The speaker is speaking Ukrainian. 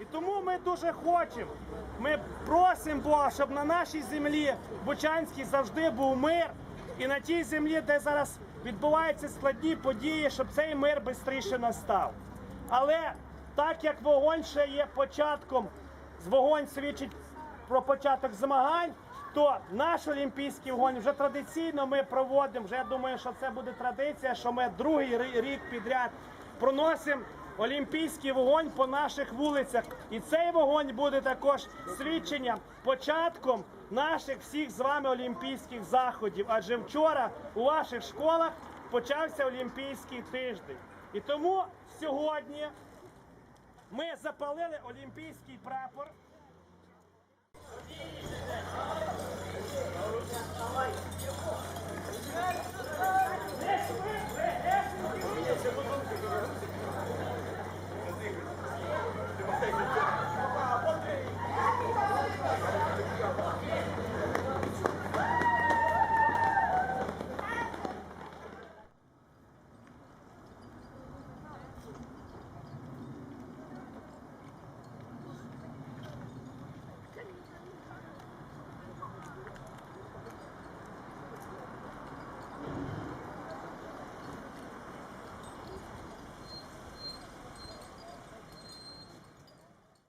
І тому ми дуже хочемо. Ми просимо Бога, щоб на нашій землі Бучанській завжди був мир. І на тій землі, де зараз відбуваються складні події, щоб цей мир швидше настав. Але так як вогонь ще є початком, вогонь свідчить про початок змагань, то наш олімпійський вогонь вже традиційно ми проводимо. Вже я думаю, що це буде традиція, що ми другий рік підряд проносимо олімпійський вогонь по наших вулицях. І цей вогонь буде також свідченням, початком наших всіх з вами олімпійських заходів. Адже вчора у ваших школах почався олімпійський тиждень. І тому сьогодні ми запалили олімпійський прапор.